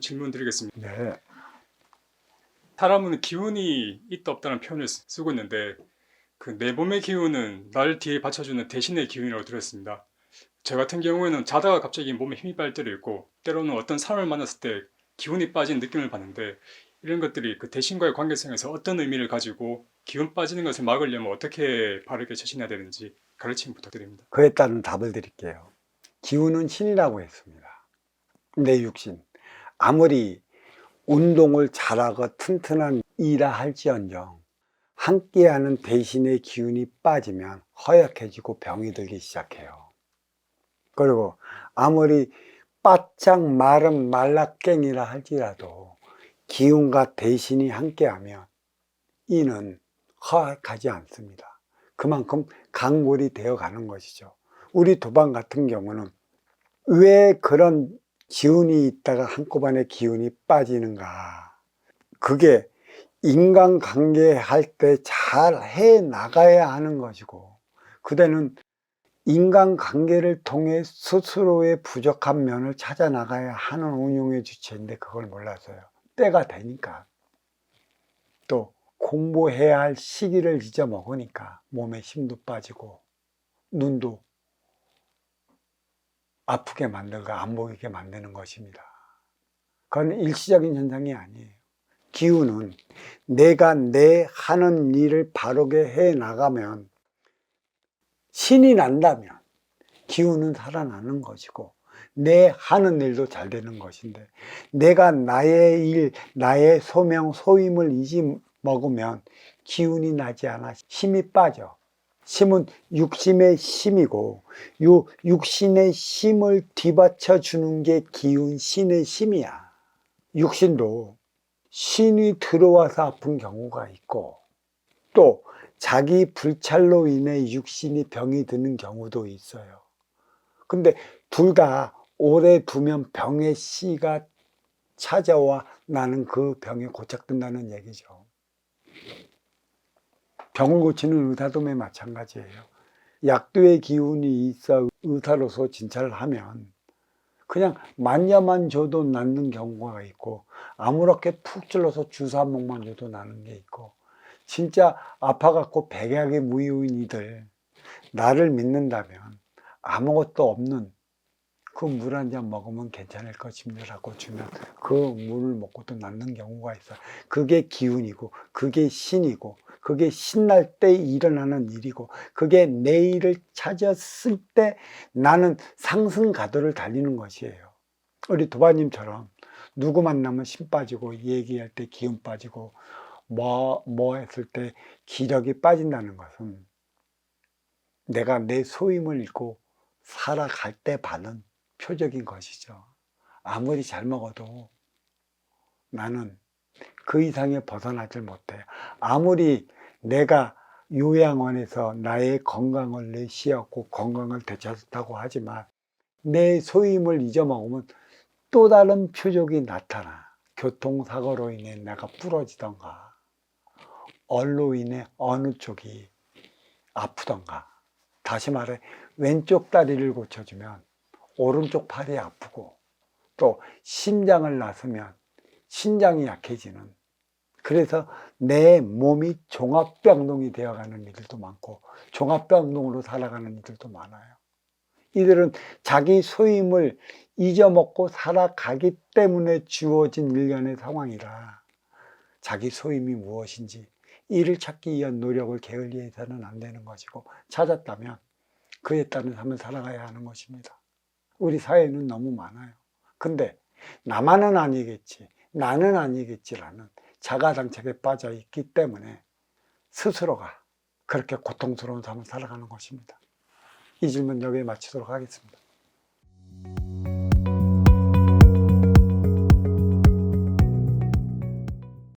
질문 드리겠습니다. 네. 사람은 기운이 있다 없다는 표현을 쓰- 쓰고 있는데 그 내 몸의 기운은 날 뒤에 받쳐주는 대신의 기운이라고 들었습니다. 저 같은 경우에는 자다가 갑자기 몸에 힘이 빠질 때도 있고 때로는 어떤 사람을 만났을 때 기운이 빠진 느낌을 받는데 이런 것들이 그 대신과의 관계성에서 어떤 의미를 가지고 기운 빠지는 것을 막으려면 어떻게 바르게 처신해야 되는지 가르침 부탁드립니다. 그에 따른 답을 드릴게요. 기운은 신이라고 했습니다. 내 육신. 아무리 운동을 잘하고 튼튼한 이라 할지언정 함께하는 대신의 기운이 빠지면 허약해지고 병이 들기 시작해요. 그리고 아무리 바짝 마른 말라깽이라 할지라도 기운과 대신이 함께하면 이는 허약하지 않습니다. 그만큼 강물이 되어 가는 것이죠. 우리 도방 같은 경우는 왜 그런 기운이 있다가 한꺼번에 기운이 빠지는가? 그게 인간관계 할 때 잘 해 나가야 하는 것이고, 그대는 인간관계를 통해 스스로의 부족한 면을 찾아 나가야 하는 운용의 주체인데 그걸 몰라서요. 때가 되니까. 또 공부해야 할 시기를 잊어먹으니까 몸에 힘도 빠지고 눈도 아프게 만들고 안 보이게 만드는 것입니다. 그건 일시적인 현상이 아니에요. 기운은 내가 내 하는 일을 바르게 해 나가면 신이 난다면 기운은 살아나는 것이고 내 하는 일도 잘 되는 것인데 내가 나의 일, 나의 소명, 소임을 잊어 먹으면 기운이 나지 않아 힘이 빠져. 힘은 육심의 힘이고 요 육신의 힘을 뒤받쳐 주는 게 기운 신의 힘이야. 육신도 신이 들어와서 아픈 경우가 있고 또 자기 불찰로 인해 육신이 병이 드는 경우도 있어요. 근데 둘 다 오래 두면 병의 씨가 찾아와 나는 그 병에 고착된다는 얘기죠. 병을 고치는 의사도 마찬가지예요. 약도의 기운이 있어 의사로서 진찰을 하면 그냥 만야만 줘도 낫는 경우가 있고 아무렇게 푹 찔러서 주사 한 목만 줘도 나는 게 있고 진짜 아파갖고 백약의 무효인 이들 나를 믿는다면 아무것도 없는 그 물 한 잔 먹으면 괜찮을 것입니다라고 주면 그 물을 먹고도 낫는 경우가 있어. 그게 기운이고, 그게 신이고, 그게 신날 때 일어나는 일이고, 그게 내일을 찾았을 때 나는 상승 가도를 달리는 것이에요. 우리 도바님처럼 누구 만나면 힘 빠지고, 얘기할 때 기운 빠지고, 뭐, 뭐 했을 때 기력이 빠진다는 것은 내가 내 소임을 잃고 살아갈 때 받는 표적인 것이죠. 아무리 잘 먹어도 나는 그 이상에 벗어나질 못해. 아무리 내가 요양원에서 나의 건강을 내쉬었고 건강을 되찾았다고 하지만 내 소임을 잊어먹으면 또 다른 표적이 나타나. 교통사고로 인해 내가 부러지던가, 얼로 인해 어느 쪽이 아프던가. 다시 말해, 왼쪽 다리를 고쳐주면 오른쪽 팔이 아프고 또 심장을 났으면 신장이 약해지는 그래서 내 몸이 종합병동이 되어가는 이들도 많고 종합병동으로 살아가는 이들도 많아요. 이들은 자기 소임을 잊어먹고 살아가기 때문에 주어진 일련의 상황이라 자기 소임이 무엇인지 이를 찾기 위한 노력을 게을리해서는 안 되는 것이고 찾았다면 그에 따른 삶을 살아가야 하는 것입니다. 우리 사회는 너무 많아요. 근데 나만은 아니겠지, 나는 아니겠지라는 자가당착에 빠져 있기 때문에 스스로가 그렇게 고통스러운 삶을 살아가는 것입니다. 이 질문 여기에 마치도록 하겠습니다.